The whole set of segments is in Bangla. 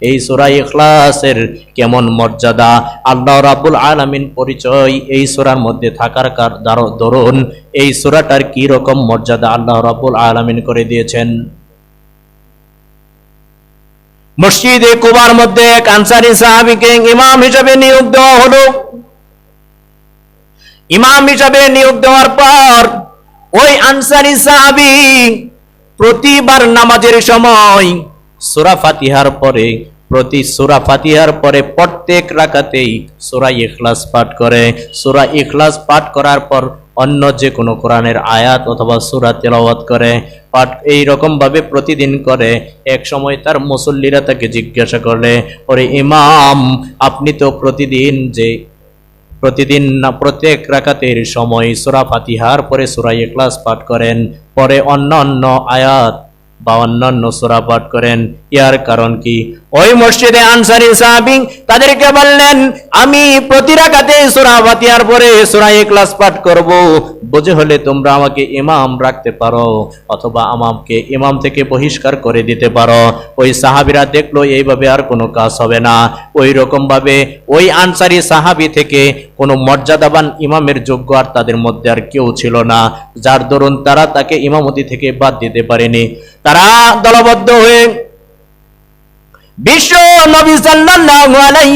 এই সূরা ইখলাসের কেমন মর্যাদা? আল্লাহ রাব্বুল আলামিন পরিচয় এই সূরার মধ্যে থাকার কার- দরুন। এই সূরাটার কি রকম মর্যাদা আল্লাহ রাব্বুল আলামিন করে দিয়েছেন? মসজিদে কুবার মধ্যে এক আনসারি সাহাবীকে ইমাম হিসাবে নিয়োগ দেওয়া হলো। ইমাম হিসাবে নিয়োগ দেওয়ার পর ওই আনসারি সাহাবী প্রতিবার নামাজের সময় সূরা ফাতিহার পরে, প্রতি সূরা ফাতিহার পরে প্রত্যেক রাকাতেই সূরা ইখলাস পাঠ করে। সূরা ইখলাস পাঠ করার পর অন্য যে কোনো কোরআনের আয়াত অথবা সুরা তেলাওয়াত করে। পাঠ এই রকম ভাবে প্রতিদিন করে। এক সময় তার মুসল্লিরা তাকে জিজ্ঞাসা করলে, ওরে ইমাম, আপনি তো প্রতিদিন যে, প্রতিদিন না, প্রত্যেক রাকাতের সময় সূরা ফাতিহার পরে সূরা ইখলাস পাঠ করেন। পরে অন্য অন্য আয়াত বা অন্যান্য সূরা পাঠ করেন। ইয়ার কারণ কি? ওই মসজিদে আনসারি সাহাবী তাদেরকে বললেন, আমি প্রতি রাকাতে সূরা ফাতিহার পরে সূরা ইখলাস পাঠ করব। বুঝে হলে তোমরা আমাকে ইমাম রাখতে পারো অথবা আমাকে ইমাম থেকে বহিষ্কার করে দিতে পারো। ওই সাহাবীরা দেখল, এইভাবে আর কোনো কাজ হবে না। ওই রকম ভাবে ওই আনসারি সাহাবী থেকে কোনো মর্যাদাবান ইমামের যোগ্য আর তাদের মধ্যে আর কেউ ছিল না। যার দরুন তারা তাকে ইমামতি থেকে বাদ দিতে পারেনি। তারা দলবদ্ধ হয়ে বিশ্ব নবী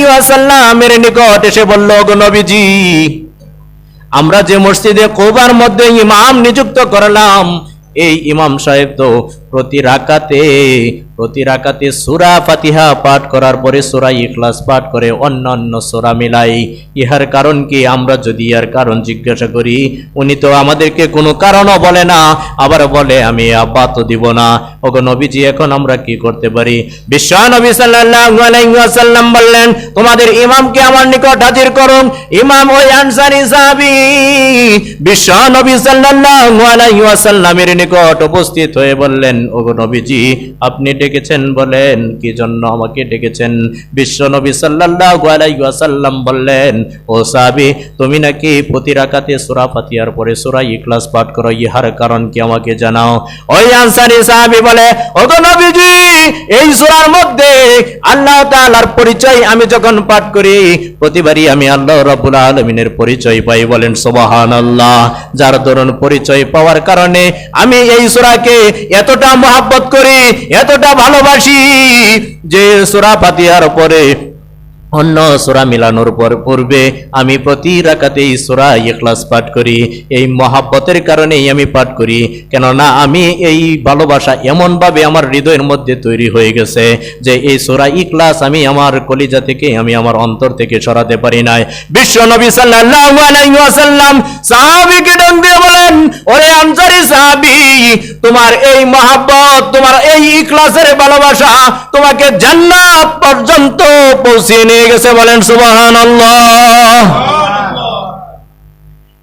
ওয়াসাল্লামের নিকট এসে বলল, গো নবীজি, আমরা যে মসজিদে কোবার মধ্যে ইমাম নিযুক্ত করলাম এই ইমাম সাহেব তো প্রতি রাকাতে প্রতি রাকাতে সূরা ফাতিহা পাঠ করার পরে সূরা ইখলাস পাঠ করে অন্যান্য সূরা মিলাই। ইহার কারণ কি? আমরা যদি ইহার কারণ জিজ্ঞাসা করি, উনি তো আমাদেরকে কোনো কারণও বলে না। আবার বলে, আমি আব্বাত দিব না। ওগো নবীজি, এখন আমরা কি করতে পারি? বিশ্ব নবী ওয়াসাল্লাম বললেন, তোমাদের ইমামকে আমার নিকট হাজির করুন। ইমাম ওই আনসারী সাহাবী, বিশ্ব নবী সাল্লাল্লাহু আলাইহি ওয়াসাল্লামের নিকট উপস্থিত হয়ে বললেন, ওগো নবীজি, আপনি ডেকেছেন বলেন, কি জন্য আমাকে ডেকেছেন? বিশ্ব নবী ওয়াসাল্লাম বললেন, ও সাবি তুমি নাকি প্রতি রাকাতে সূরা ফাতিহার পরে সূরা ইখলাস পাঠ করো, ইহার কারণ কি আমাকে জানাও? ওই আনসারি সাহাবী বলে, ওগো নবীজি এই সূরার মধ্যে আল্লাহ তাআলার পরিচয় আমি যখন পাঠ করি, প্রতিবারই আমি আল্লাহ রাব্বুল আলামিনের পরিচয় পাই, বলেন সুবহানাল্লাহ। যার দরুন পরিচয় পাওয়ার কারণে আমি এই সূরাকে এতটা মহাব্বত করি, এতটা ভালোবাসি যে সুরা ফাতিহার পরে অন্য সূরা মিলানোর পর পূর্বে আমি প্রতি রাকাতেই সূরা ইখলাস পাঠ করি। এই মহাব্বতের কারণেই আমি পাঠ করি। কেননা আমি এই ভালোবাসা এমনভাবে আমার হৃদয়ের মধ্যে তৈরি হয়ে গেছে যে এই সূরা ইখলাস আমি আমার কলিজা থেকে, আমি আমার অন্তর থেকে সরাতে পারি নাই। বিশ্ব নবী সাল্লাল্লাহু আলাইহি ওয়াসাল্লাম দিয়ে বলেন, ওরে আনসারী সাহাবী, তোমার এই মহাব্বত, তোমার এই ইখলাসের ভালোবাসা তোমাকে জান্নাত পর্যন্ত পৌঁছে নিয়ে গেছে, বলেন সুবহানাল্লাহ।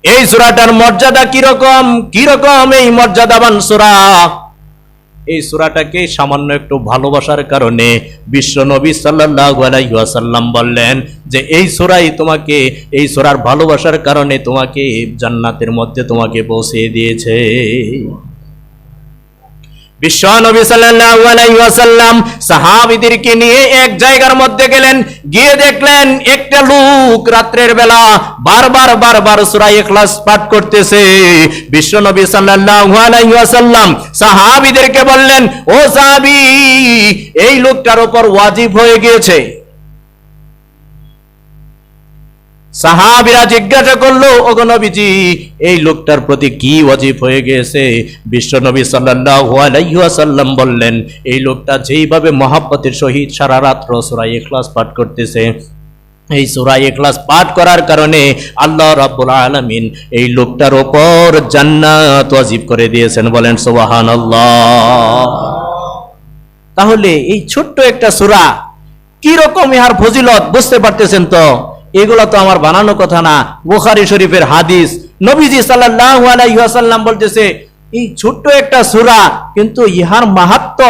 এই সূরাটার মর্যাদা কীরকম? কীরকম এই মর্যাদাবান সূরা? এই সূরাটাকে সামান্য একটু ভালোবাসার কারণে বিশ্ব নবী ওয়াসাল্লাম বললেন যে, এই সুরাই তোমাকে, এই সূরার ভালোবাসার কারণে তোমাকে জান্নাতের মধ্যে তোমাকে পৌঁছে দিয়েছে। বিশ্ব নবী সাল্লাল্লাহু আলাইহি ওয়াসাল্লাম নিয়ে এক জায়গার মধ্যে গেলেন। গিয়ে দেখলেন একটা বেলা বারবার বারবার পাঠ করতেছে। বিশ্ব নবী সাল্লাল্লাহু আলাইহি বললেন, ও সাহাবী, এই লোকটার উপর ওয়াজিব হয়ে গিয়েছে। সাহাবিরা জিজ্ঞাসা করল, ওগো নবীজি, এই লোকটার প্রতি কি ওয়াজিব হয়ে গেছে? বিশ্ব নবী ওয়াসাল্লাম বললেন, এই লোকটা যেইভাবে মহাব্বতের সহিত সারা রাত্র সূরা ইখলাস পাঠ করতেছে, এই সূরা ইখলাস পাঠ করার কারণে আল্লাহ রাব্বুল আলামিন এই লোকটার ওপর জান্নাত ওয়াজিব করে দিয়েছেন। বলেন, সুবহানাল্লাহ। তাহলে এই ছোট্ট একটা সূরা কি রকম ইহার ফজিলত, বুঝতে পারতেছেন তো? এগুলো তো আমার বানানো কথা না। বুখারী শরীফের হাদিস। নবীজি আলাইহি বলতেছে, এই ছোট্ট একটা সুরা, কিন্তু ইহার মাহাত্ম,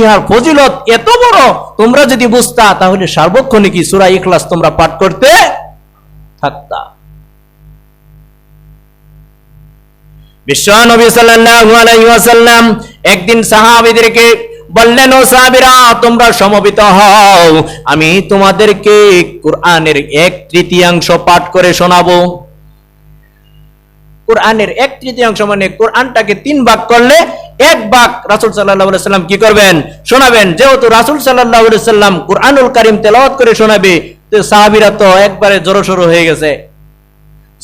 ইহার ফজিলত এত বড়। তোমরা যদি বুঝতা, তাহলে সার্বক্ষণিক সূরা ইখলাস তোমরা পাঠ করতে থাকতা। বিশ্ব নবী ওয়াসাল্লাম একদিন সাহাবীদেরকে বললেন, ও সাহাবীরা, তোমরা সমবেত হও। আমি তোমাদেরকে কোরআনের এক তৃতীয়াংশ পাঠ করে শোনাবো। কোরআনের এক তৃতীয়াংশ মানে কোরআনটাকে তিন ভাগ করলে এক ভাগ রাসুল সাল্লাহ সাল্লাম কি করবেন? শোনাবেন। যেহেতু রাসুল সাল্লাহ সাল্লাম কোরআনুল কারিম তেলাওয়াত করে শোনাবে, তো সাহাবিরা তো একবারে জড়সড় হয়ে গেছে।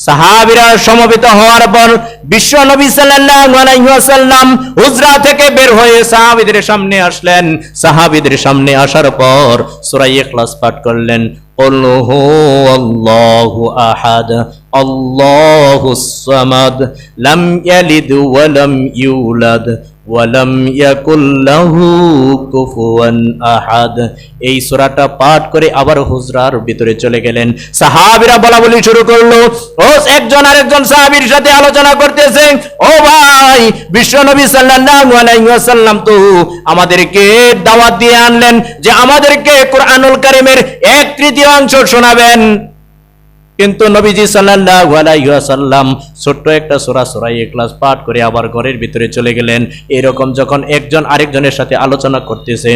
সাহাবিরা সমবেত হওয়ার পর বিশ্ব নবী সাল্লাম হুজরা থেকে বের হয়ে সাহাবিদের সামনে আসলেন। সাহাবিদের সামনে আসার পর সুরাই ক্লাস পাঠ করলেন আহাদ। الله أحد الله الصمد لم يلد ولم يولد ওয়ালাম ইয়াকুল লাহু কুফুয়ান আহাদ এই সূরাটা পাঠ করে আবার হুজরার ভিতরে চলে গেলেন সাহাবীরা বলা বলি শুরু করলো ও একজন আরেকজন সাহাবীর সাথে আলোচনা করতেছে ও ভাই বিশ্বনবী সাল্লাল্লাহু আলাইহি ওয়াসাল্লাম তো আমাদেরকে দাওয়াত দিয়ে আনলেন যে আমাদেরকে কোরআনুল কারীমের এক তৃতীয় অংশ শোনাবেন কিন্তু নবীজি সাল্লাল্লাহু আলাইহি ওয়াসাল্লাম ছোট্ট একটা সূরা সূরা ইখলাস পাঠ করে আবার ঘরের ভিতরে চলে গেলেন। এরকম যখন একজন আরেকজনের সাথে আলোচনা করতেছে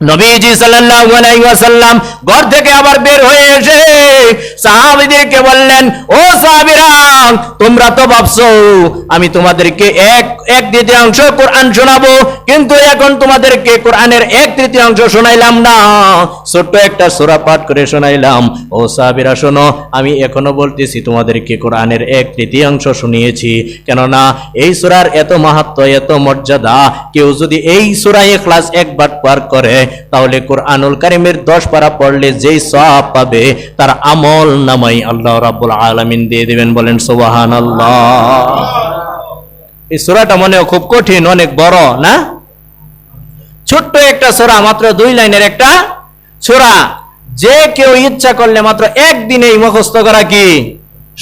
নবীজি সাল্লাল্লাহু ঘর থেকে আবার বের হয়ে এসে বললেন, ও তোমরা তো ভাবছ, আমি তোমাদেরকে এক এক তৃতীয়াংশ কোরআন শোনাবো, কিন্তু এখন তোমাদেরকে কোরআনের এক তৃতীয়াংশ শোনাইলাম না। ছোট্ট একটা সূরা পাঠ করে শোনাইলাম, ও সাহাবীরা, শোনো, আমি এখনও বলতেছি তোমাদেরকে কোরআনের এক তৃতীয়াংশ শুনিয়েছি, কেননা এই সূরার এত মাহাত্ম এত মর্যাদা, কেউ যদি এই সূরায় ক্লাস একবার পার করে তাহলে কোরআনুল কারিমের দশ পারা পড়লে যেই সওয়াব পাবে, তার আমল নামাই আল্লাহ রাব্বুল আলামিন দিয়ে দিবেন, বলেন সুবহানাল্লাহ। এই সূরাটা মনে খুব কঠিন, অনেক বড়, না? ছোট্ট একটা সোরা, মাত্র দুই লাইনের একটা সূরা। যে কেউ ইচ্ছা করলে মাত্র একদিনেই মুখস্থ করা কি?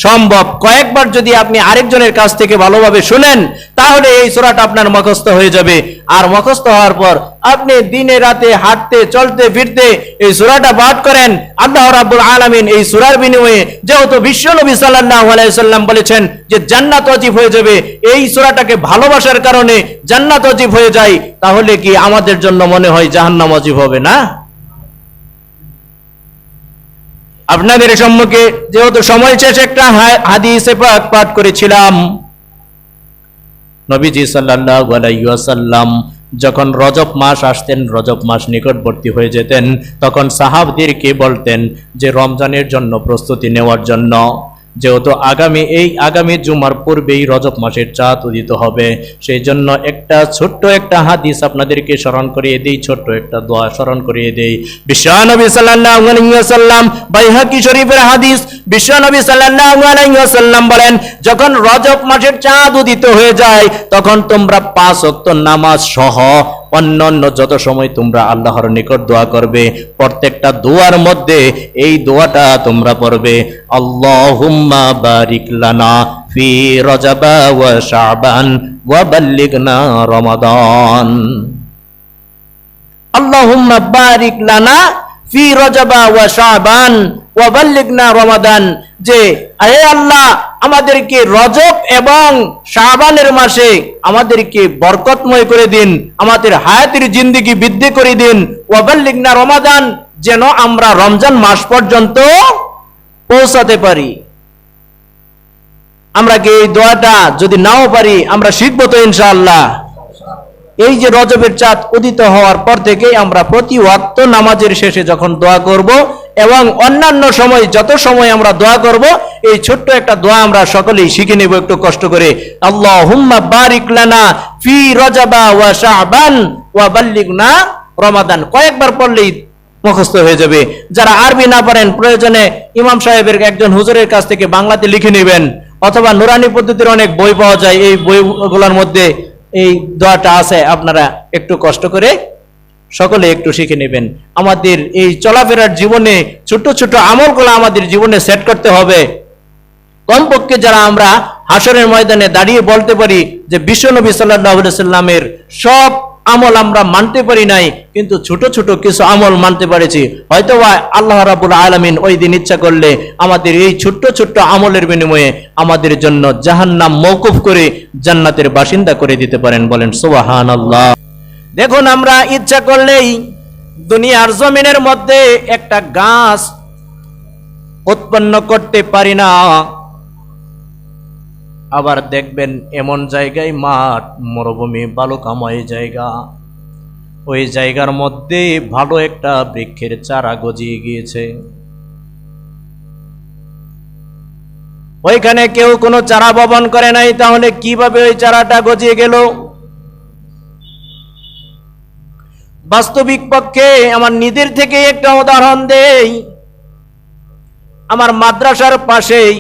সম্ভব। কয়েকবার যদি আপনি আরেকজনের কাছ থেকে ভালোভাবে শুনেন, তাহলে এই সূরাটা আপনার মুখস্থ হয়ে যাবে। আর মুখস্থ হওয়ার পর আপনি দিনে রাতে হাঁটতে, চলতে, ফিরতে এই সূরাটা পাঠ করেন। আল্লাহ রাব্বুল আলামিন এই সূরার বিনিময়ে যেহেতু বিশ্ব নবী সাল্লাল্লাহু আলাইহি সাল্লাম বলেছেন যে জান্নাত ওয়াজিব হয়ে যাবে, এই সূরাটাকে ভালোবাসার কারণে জান্নাত ওয়াজিব হয়ে যায়, তাহলে কি আমাদের জন্য মনে হয় জাহান্নাম ওয়াজিব হবে না? আপনাদের সম্মুখে যেহেতু সময় শেষ, একটা হাদিসে পাক পাঠ করেছিলাম। নবীজি সাল্লাল্লাহু আলাইহি ওয়াসাল্লাম যখন রজব মাস আসতেন, রজব মাস নিকটবর্তী হয়ে যেতেন, তখন সাহাবদেরকে বলতেন যে, রমজানের জন্য প্রস্তুতি নেওয়ার জন্য। যেহেতু আগামী এই আগামী জুমার পূর্বেই রজব মাসের চাঁদ উদিত হবে। সেই জন্য একটা ছোট্ট একটা হাদিস আপনাদেরকে স্মরণ করিয়ে দেই, ছোট্ট একটা দোয়া স্মরণ করিয়ে দেই। বিশ্বনবী ওয়াসাল্লাম, বাইহাকি শরীফের হাদিস, বিশ্বনবী ওয়াসাল্লাম বলেন, যখন রজব মাসের চাঁদ উদিত হয়ে যায়, তখন তোমরা পাঁচ ওয়াক্ত নামাজ সহ অন্যান্য যত সময় তোমরা আল্লাহর নিকট দোয়া করবে, প্রত্যেকটা দোয়ার মধ্যে এই দোয়াটা তোমরা পড়বে, আল্লাহুম্মা বারিক লানা ফি রজাবা ওয়া শাবান ওয়া বাল্লিগনা রমাদান। আল্লাহুম্মা বারিক লানা ফি রজাবা ওয়া শাবান ওয়া বাল্লিগনা রমাদান। যে হে আল্লাহ আমাদেরকে রজব এবং শাবানের মাসে আমাদেরকে বরকতময় করে দিন, আমাদের হায়াতের জিন্দেগি বৃদ্ধি করে দিন। ওয়া বাল্লিগনা রমাদান, যেন আমরা রমজান মাস পর্যন্ত পৌঁছাতে পারি। আমরা কি এই দোয়াটা যদি নাও পারি, আমরা শিখব তো ইনশাআল্লাহ। এই যে রজবের চাঁদ উদিত হওয়ার পর থেকেই আমরা প্রতি ওয়াক্ত নামাজের শেষে যখন দোয়া করব এবং অন্যান্য সময় যত সময় আমরা দোয়া করব, এই ছোট্ট একটা দোয়া আমরা সকলেই শিখে নেব একটু কষ্ট করে। আল্লাহ হুম্মা বারিক লানা ফি রজাবা ওয়া শাবান ওয়া বাল্লিগনা রমাদান। কয়েকবার পড়লেই মুখস্থ হয়ে যাবে। যারা আরবি না পারেন প্রয়োজনে ইমাম সাহেবের একজন হুজুরের কাছ থেকে বাংলাতে লিখে নেবেন। অথবা নুরানি পদ্ধতির অনেক বই পাওয়া যায়, এই বইগুলোর মধ্যে এই দোয়াটা আছে, আপনারা একটু কষ্ট করে সকলে একটু শিখে নেবেন। আমাদের এই চলাফেরার জীবনে ছোট ছোট আমলগুলো আমাদের জীবনে সেট করতে হবে। কমপক্ষে যারা আমরা হাসরের ময়দানে দাঁড়িয়ে বলতে পারি যে বিশ্বনবী সাল্লাহ সাল্লামের সব আমল আমরা মানতে পারি নাই, কিন্তু ছোট ছোট কিছু আমল মানতে পেরেছি। হয়তো আল্লাহ রাবুল আলমিন ওই দিন ইচ্ছা করলে আমাদের এই ছোট্ট ছোট্ট আমলের বিনিময়ে আমাদের জন্য জাহান্নাম মৌকুফ করে জান্নাতের বাসিন্দা করে দিতে পারেন বলেন সোবাহান আল্লাহ দেখুন, আমরা ইচ্ছা করলেই দুনিয়ার জমিনের মধ্যে একটা গাছ উৎপন্ন করতে পারি না। আবার দেখবেন, এমন জায়গায় মাঠ, মরুভূমি, বালুকাময় জায়গা। ওই জায়গার মধ্যে ভালো একটা বৃক্ষের চারা গজিয়ে গিয়েছে। ওইখানে কেউ কোনো চারা বপন করে নাই, তাহলে কীভাবে ওই চারাটা গজিয়ে গেল? বাস্তবিক পক্ষে আমার নিজের থেকে একটা উদাহরণ দেই। আমার মাদ্রাসার পাশেই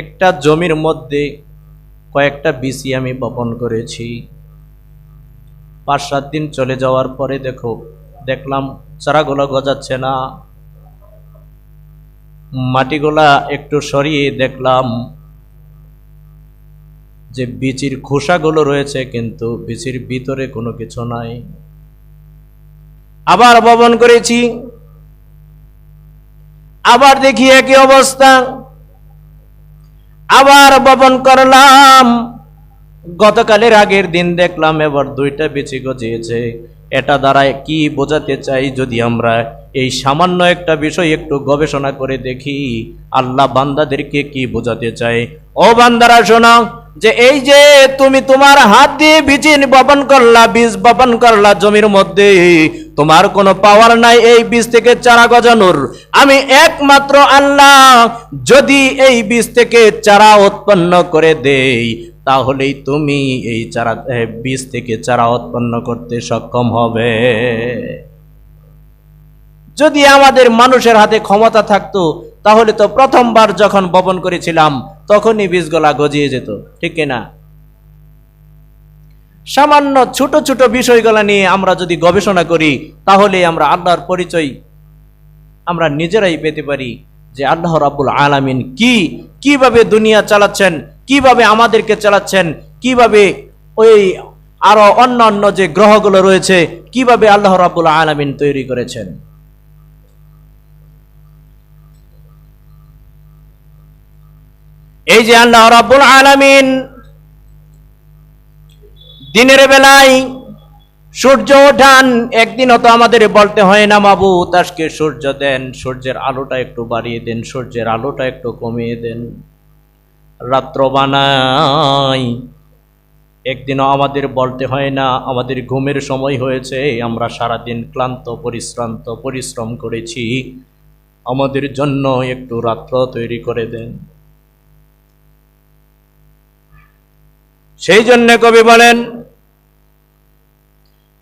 একটা জমির মধ্যে কয়েকটা বিসি আমি বপন করেছি। পাঁচ সাত দিন চলে যাওয়ার পরে দেখো, দেখলাম চারাগুলো গজাচ্ছে না। মাটিগুলা একটু সরিয়ে দেখলাম যে বিচির খোসাগুলো রয়েছে, কিন্তু বিচির ভিতরে কোনো কিছু নাই। আবার বপন করেছি। আবার দেখি একই অবস্থা। আবার বপন করলাম। গতকালের আগের দিন দেখলাম এবার দুইটা বিচি গজিয়েছে। এটা দ্বারায় কি বোঝাতে চাই যদি আমরা এই সামান্য একটা বিষয় একটু গবেষণা করে দেখি, আল্লাহ বান্দাদেরকে কি বোঝাতে চাই ও বান্দারা, শোনো, যে এই যে তুমি তোমার হাত দিয়ে বীজ বপন করলা, বীজ বপন করলা জমির মধ্যে তোমার কোনো পাওয়ার নাই এই বীজ থেকে চারা গজানোর। আমি একমাত্র আল্লাহ। যদি এই বীজ থেকে চারা উৎপন্ন করে দেই, তাহলেই তুমি এই চারা বীজ থেকে চারা উৎপন্ন করতে সক্ষম হবে। যদি আমাদের মানুষের হাতে ক্ষমতা থাকতো, তাহলে তো প্রথমবার যখন বপন করেছিলাম, তখনই বীজগুলা গজিয়ে যেত, ঠিক না সামান্য ছোট ছোট বিষয়গুলো নিয়ে আমরা যদি গবেষণা করি, তাহলে আমরা আল্লাহর পরিচয় আমরা নিজেরাই পেতে পারি যে আল্লাহ রাব্বুল আলামিন কি, কীভাবে দুনিয়া চালাচ্ছেন, কীভাবে আমাদেরকে চালাচ্ছেন, কীভাবে ওই আরও অন্য অন্য যে গ্রহগুলো রয়েছে, কীভাবে আল্লাহ রাব্বুল আলামিন তৈরি করেছেন। এই যে আল্লাহ রাব্বুল আলামিন দিনের বেলায় সূর্য ওঠান একদিন তো আমাদের বলতে হয় না মাবু তাসকে সূর্য দেন, সূর্যের আলোটা একটু বাড়িয়ে দেন, সূর্যের আলোটা একটু কমিয়ে দেন। রাত্র বানাই, একদিনও আমাদের বলতে হয় না, আমাদের ঘুমের সময় হয়েছে, আমরা সারাদিন ক্লান্ত, পরিশ্রান্ত, পরিশ্রম করেছি, আমাদের জন্য একটু রাত্র তৈরি করে দেন। সেই জন্য কবি বলেন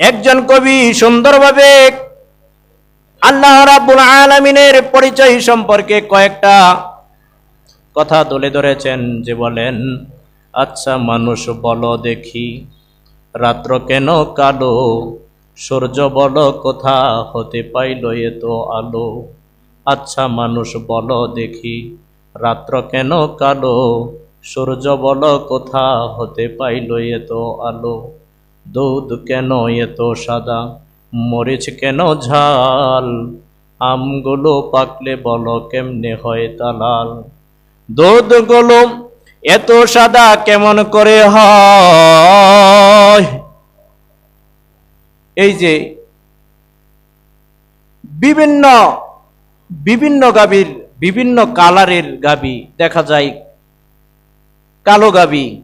একজন কবি সুন্দরভাবে আল্লাহ রাব্বুল আলামিনের পরিচয় সম্পর্কে কয়েকটা কথা তুলে ধরেছেন যে বলেন আচ্ছা মানুষ বলো দেখি, রাত্র কেন কালো, সূর্য বলো কোথা হতে পাইল এত আলো? আচ্ছা মানুষ বলো দেখি, রাত্র কেন কালো, সূর্য বলো কোথা হতে পাইল এত আলো? দুধ কেন এত সাদা? মরিচ কেন ঝাল? আমগুলো পাকলে বলো কেমনে হয় তালাল দুধগুলো এত সাদা কেমন করে হয়? এই যে বিভিন্ন বিভিন্ন গাভীর, বিভিন্ন কালারের গাবি দেখা যায়। কালো গাবি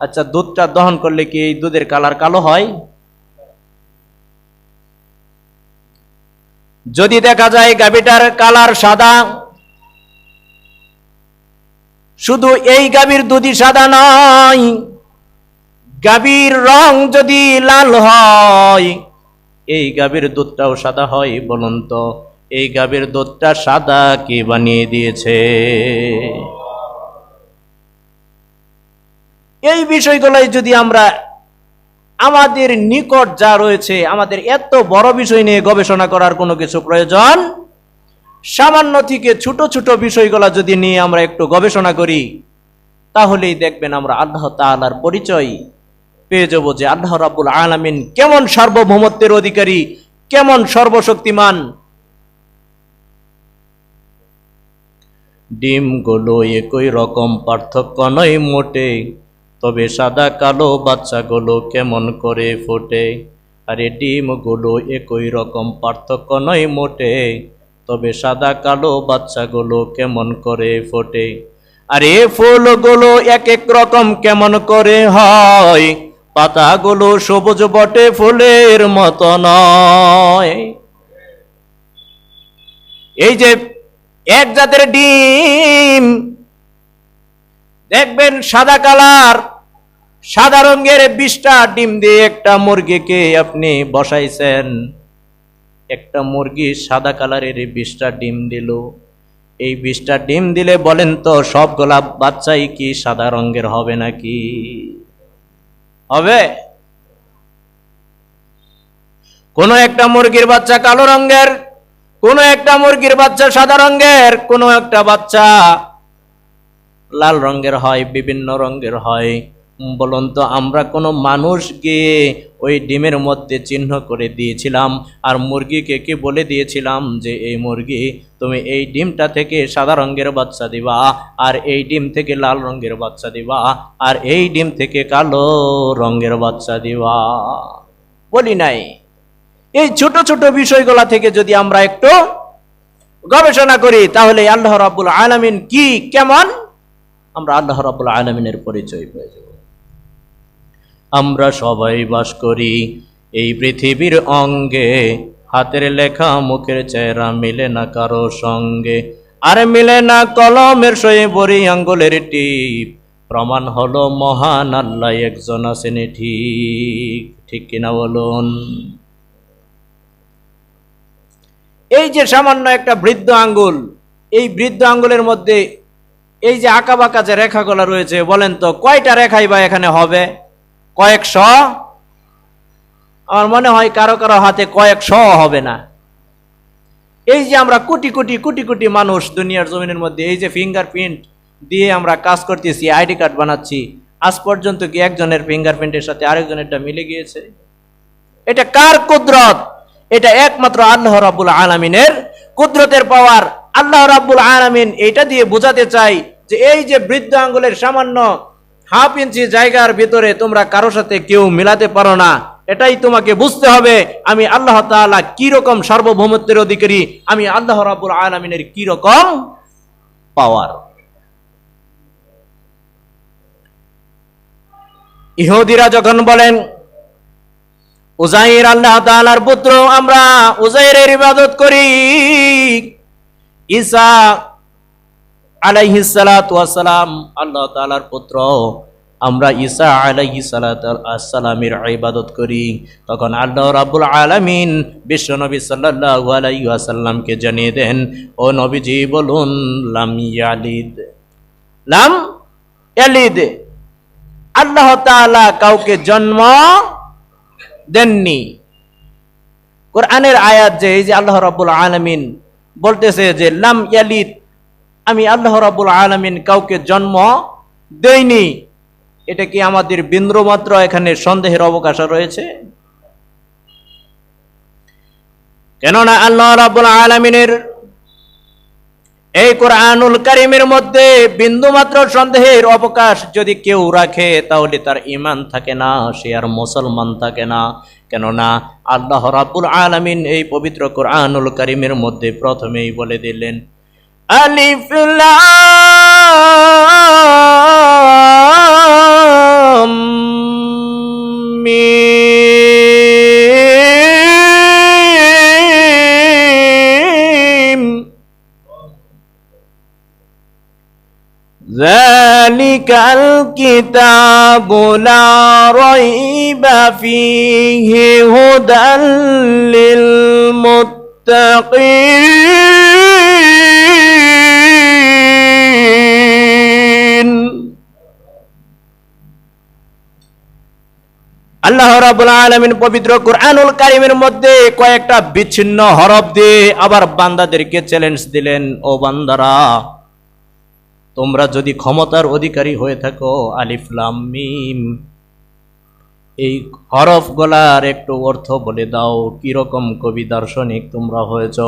আচ্ছা দুধটা দহন করলে কি এই দুধের কালার কালো হয়? যদি দেখা যায় গাবিটার কালার সাদা, শুধু এই গাভীর দুধই সাদা নয়, গাভীর রং যদি লাল হয়, এই গাভীর দুধটাও সাদা হয় বলুন তো। এই গাবির দুধটা সাদা কে বানিয়ে দিয়েছে? এই বিষয়গুলোই যদি আমরা আমাদের নিকট যা রয়েছে, আমাদের এত বড় বিষয় নিয়ে গবেষণা করার কোনো কিছু প্রয়োজন? সামান্য থেকে ছোট ছোট বিষয়গুলা যদি নিয়ে আমরা একটু গবেষণা করি, তাহলেই দেখবেন আমরা আল্লাহ তাআলার পরিচয় পেয়ে যাব যে আল্লাহ রাব্বুল আলামিন কেমন সার্বভৌমত্বের অধিকারী, কেমন সর্বশক্তিমান। ডিমগুলো একই রকম পার্থক্য নয় মোটে। তবে সাদা কালো বাচ্চাগুলো কেমন করে ফোটে? আরে ডিমগুলো একই রকম, পার্থক্য নয় মোটে। তবে সাদা কালো বাচ্চাগুলো কেমন করে ফোটে? আরে ফুলগুলো এক এক রকম কেমন করে হয়? পাতাগুলো সবুজ বটে ফুলের মতো নয়। এই যে এক জাতের ডিম দেখবেন সাদা কালার, সাদা রঙের বিশটা ডিম দিয়ে একটা মুরগিকে আপনি বসাইছেন। একটা মুরগি সাদা কালারের বিশটা ডিম দিল। এই বিশটা ডিম দিলে বলেন তো, সবগুলা বাচ্চাই কি সাদা রঙের হবে নাকি? হবে? কোনো একটা মুরগির বাচ্চা কালো রঙের, কোনো একটা মুরগির বাচ্চা সাদা রঙের, কোনো একটা বাচ্চা লাল রঙের হয়, বিভিন্ন রঙের হয়। বলুন তো, আমরা কোনো মানুষকে ওই ডিমের মধ্যে চিহ্ন করে দিয়েছিলাম আর মুরগিকে কি বলে দিয়েছিলাম যে, এই মুরগি, তুমি এই ডিমটা থেকে সাদা রঙের বাচ্চা দিবা আর এই ডিম থেকে লাল রঙের বাচ্চা দিবা আর এই ডিম থেকে কালো রঙের বাচ্চা দিবা। বলি নাই। এই ছোট ছোট বিষয়গুলা থেকে যদি আমরা একটু গবেষণা করি, তাহলে আল্লাহ রাব্বুল আলামিন কি, কেমন আমরা আল্লাহ রাব্বুল আলামিনের পরিচয় পেয়ে যাব। আমরা সবাই বাস করি এই পৃথিবীর অঙ্গে, হাতের লেখা মুখের চেহারা মিলে না কারও সঙ্গে। আর মিলে না কলমের সয়ে বড়ি আঙ্গুলের টিপ, প্রমাণ হলো মহান আল্লাহ একজন আছেন ঠিক। ঠিক কিনা বলুন? এই যে সামান্য একটা বৃদ্ধ আঙ্গুল, এই বৃদ্ধ আঙ্গুলের মধ্যে এই যে আঁকা বাঁকা যে রেখাগুলো রয়েছে, বলেন তো, কয়টা রেখাই বা এখানে হবে? কয়েকশ? আমার মনে হয় কারও কারও হাতে কয়েকশ হবে না। এই যে আমরা কোটি কোটি কোটি কোটি মানুষ দুনিয়ার জমিনের মধ্যে, এই যে ফিঙ্গারপ্রিন্ট দিয়ে আমরা কাজ করতেছি, আইডি কার্ড বানাচ্ছি, আজ পর্যন্ত কি একজনের ফিঙ্গারপ্রিন্টের সাথে আরেকজনেরটা মিলে গিয়েছে? এটা কার কুদরত? এটা একমাত্র আল্লাহ রাব্বুল আলামিনের কুদরতের পাওয়ার আল্লাহ রাব্বুল আলামিন এটা দিয়ে বোঝাতে চাই যে এই যে বৃদ্ধ আঙ্গুলের সামান্য হাফ ইঞ্চি জায়গার ভিতরে তোমরা কারও সাথে কেউ মিলাতে পারো না। এটাই তোমাকে বুঝতে হবে আমি আল্লাহ তাআলা কি রকম সার্বভৌমত্বের অধিকারী, আমি আল্লাহ রাব্বুল আলামিনের কি রকম পাওয়ার ইহুদিরা যখন বলেন উজাইর আল্লাহ তাআলার পুত্র, আমরা উজাইরের ইবাদত করি। ঈসা আলাইহিস সালাতু ওয়াসসালাম আল্লাহ তাআলার পুত্র, আমরা ঈসা আলাইহিস সালাতু আসসালামের ইবাদত করি। তখন আল্লাহ রাব্বুল আলামিন বিশ্বনবী সাল্লাল্লাহু আলাইহি ওয়াসাল্লামকে জানিয়ে দেন, ও নবীজি, বলুন, লাম ইয়ালিদ? লাম ইয়ালিদ। আল্লাহ তাআলা কাউকে জন্ম দেননি। কোরআনের আয়াত যে, এই যে আল্লাহ রাব্বুল আলামিন বলতেছে যে, লাম ইয়ালিদ, আমি আল্লাহ রাব্বুল আলামিন কাউকে জন্ম দেইনি। এটা কি আমাদের বিন্দু মাত্র এখানে সন্দেহের অবকাশ রয়েছে? কেননা আল্লাহ রাব্বুল আলামিনের এই কোরআনুল কারিমের মধ্যে বিন্দু মাত্র সন্দেহের অবকাশ যদি কেউ রাখে, তাহলে তার ইমান থাকে না, সে আর মুসলমান থাকে না। কেননা আল্লাহ রাব্বুল আলামিন এই পবিত্র কোরআনুল করিমের মধ্যে প্রথমেই বলে দিলেন, আলিফ লাম মিম ذلك الكتاب لا ريب فيه هدى للمتقين আল্লাহ রাব্বুল আলামিন পবিত্র কোরআনুল কারীমের মধ্যে কয়েকটা বিচ্ছিন্ন হরফ দিয়ে আবার বান্দাদেরকে চ্যালেঞ্জ দিলেন ও বান্দারা তোমরা যদি ক্ষমতার অধিকারী হয়ে থাকো, আলিফ লাম মিম। এই হরফ গলার একটু অর্থ বলে দাও, কীরকম কবি দার্শনিক তোমরা হয়েছ,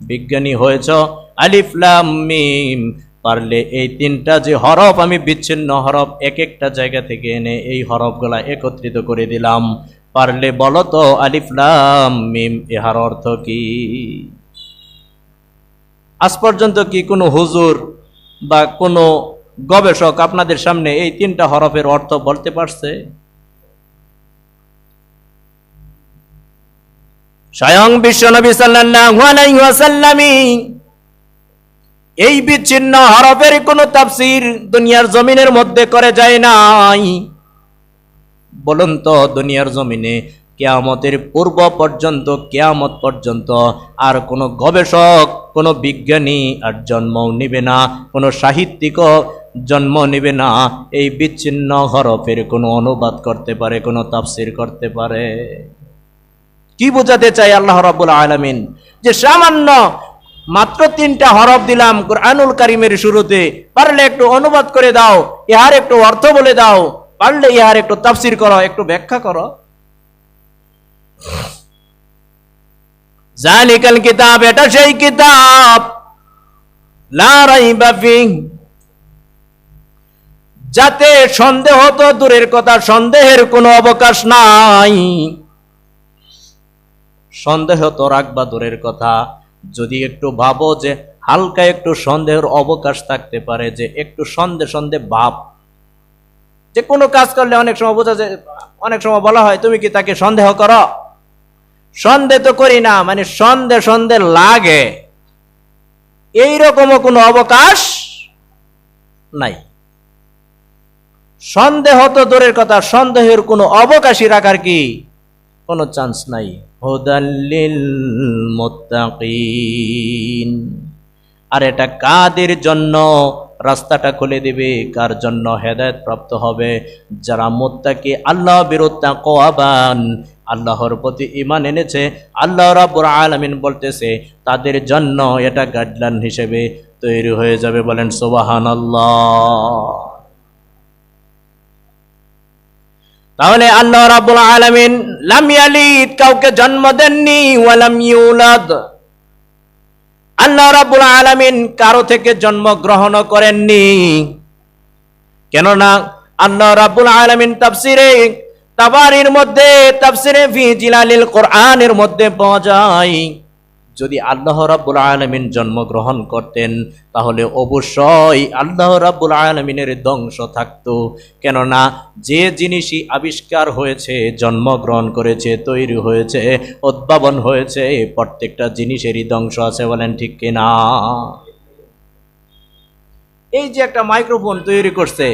বিজ্ঞানী হয়েছ, আলিফ লাম মিম। পারলে এই তিনটা যে হরফ, আমি বিচ্ছিন্ন হরফ এক একটা জায়গা থেকে এনে এই হরফগুলা একত্রিত করে দিলাম। পারলে বলো তো আলিফলাম মিম ইহার অর্থ কি? আজ পর্যন্ত কি কোনো হুজুর বা কোনো গবেষক আপনাদের সামনে এই তিনটা হরফের অর্থ বলতে পারছে? স্বয়ং বিশ্বনবী সাল্লাল্লাহু আলাইহি এই বিচ্ছিন্ন হরফের কোনো তাফসীর দুনিয়ার জমিনের মধ্যে করে যায় নাই। বলুন তো দুনিয়ার জমিনে কেয়ামতের পূর্ব পর্যন্ত, কেয়ামত পর্যন্ত আর কোনো গবেষক, কোনো বিজ্ঞানী আর জন্ম নিবে না, কোনো সাহিত্যিকও জন্ম নিবে না। এই বিচ্ছিন্ন হরফের কোনো অনুবাদ করতে পারে, কোনো তাফসির করতে পারে। কি বোঝাতে চাই আল্লাহ রাব্বুল আলামিন? যে সামান্য মাত্র তিনটা হরফ দিলাম কোরআনুল কারিমের শুরুতে, পারলে একটু অনুবাদ করে দাও, ইহার একটু অর্থ বলে দাও, পারলে ইহার একটু তাফসির করো, একটু ব্যাখ্যা করো। জালিকাল কিতাব, এটা সেই কিতাব। যাতে সন্দেহ তো দূরের কথা, সন্দেহের কোনো অবকাশ নাই। সন্দেহ তো রাখবা দূরের কথা। যদি একটু ভাবো যে হালকা একটু সন্দেহের অবকাশ থাকতে পারে, যে একটু সন্দেহ সন্দেহ ভাব। যে কোনো কাজ করলে অনেক সময় বোঝা যায়, অনেক সময় বলা হয়, তুমি কি তাকে সন্দেহ করো? সন্দেহ তো করি না মানে সন্দেহ সন্দেহ লাগে। এইরকমও কোনো অবকাশ নাই। সন্দেহ তো দূরের কথা সন্দেহের কোনো অবকাশই রাখার কি কোনো চান্স নাই। আর এটা কাদের জন্য? রাস্তাটা খুলে দিবে, কার জন্য হেদায়েত প্রাপ্ত হবে? যারা মুত্তাকি, আল্লাহ বিরুদ্ধা কোয়াবান আল্লাহর প্রতি ইমান এনেছে, আল্লাহ রাব্বুল আলামিন বলতেছে, তাদের জন্য এটা গাইডলাইন হিসেবে তৈরি হয়ে যাবে বলেন সুবহানাল্লাহ। তাহলে আল্লাহ রাব্বুল আলামিন লাম ইয়ালিদ, কাউকে জন্ম দেননি আল্লাহ রাব্বুল আলামিন কারও থেকে জন্ম গ্রহণ করেননি। কেননা আল্লাহ রাব্বুল আলামিন তাফসিরে তাবারির মধ্যে, তাফসিরে ফি জিলালিল কোরআনের মধ্যে পাওয়া যায়। যদি আল্লাহ রাব্বুল আলামিন জন্মগ্রহণ করতেন, তাহলে অবশ্যই আল্লাহ রাব্বুল আলামিনের ধ্বংস থাকতো। কেননা, যে জিনিসই আবিষ্কার হয়েছে, জন্মগ্রহণ করেছে, তৈরি হয়েছে, উদ্ভাবন হয়েছে, প্রত্যেকটা জিনিসেরই ধ্বংস আছে বলেন ঠিক কিনা? এই যে একটা মাইক্রোফোন তৈরি করছে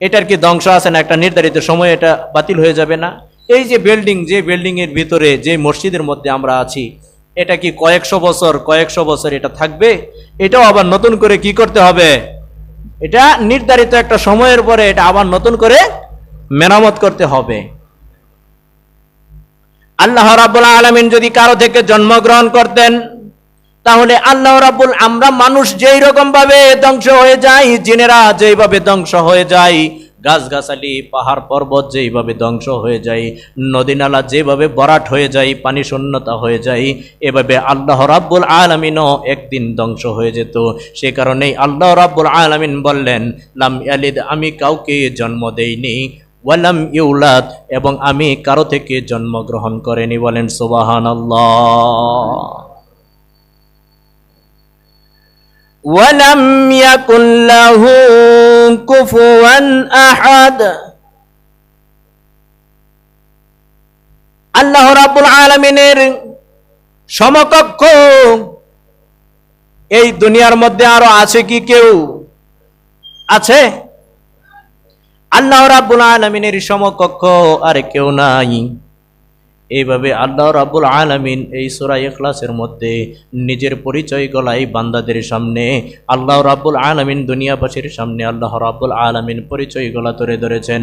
এটার কি ধ্বংস আছে না একটা নির্ধারিত সময় এটা বাতিল হয়ে যাবে না? এই যে বিল্ডিং যে বিল্ডিং এর ভিতরে, যে মসজিদের মধ্যে আমরা আছি, এটা কি কয়েকশো বছর কয়েকশো বছর এটা থাকবে? এটাও আবার নতুন করে কি করতে হবে? এটা নির্ধারিত একটা সময়ের পরে এটা আবার নতুন করে মেরামত করতে হবে। আল্লাহ রাব্বুল আলামিন যদি কারও থেকে জন্মগ্রহণ করতেন তাহলে আল্লাহ রাব্বুল, আমরা মানুষ যেই রকম ভাবে ধ্বংস হয়ে যাই, জিনেরা যেইভাবে ধ্বংস হয়ে যায় গাছগাছালি, পাহাড় পর্বত যেইভাবে ধ্বংস হয়ে যায় নদী নালা যেভাবে বরাট হয়ে যায় পানি শূন্যতা হয়ে যায় এভাবে আল্লাহ রাব্বুল আলামিনও একদিন ধ্বংস হয়ে যেত। সে কারণেই আল্লাহ রাব্বুল আলামিন বললেন, লাম ইয়ালিদ, আমি কাউকে জন্ম দেইনি। ওয়ালাম ইউলাদ, এবং আমি কারও থেকে জন্মগ্রহণ করেনি। বলেন, সুবহানাল্লাহ। ولم يكن له كفوا أحد আল্লাহ রাব্বুল আলামিনের সমকক্ষ এই দুনিয়ার মধ্যে আরো আছে কি কেউ আছে আল্লাহ রাব্বুল আলামিনের সমকক্ষ আর কেউ নাই এইভাবে আল্লাহ রাবুল আলমিন এই সুরাই ইখলাসের মধ্যে নিজের পরিচয় গলায় বান্দাদের সামনে, আল্লাহ রাবুল আলমিন দুনিয়াবাসীর সামনে আল্লাহ রাবুল আলমিন পরিচয় গলা তুলে ধরেছেন।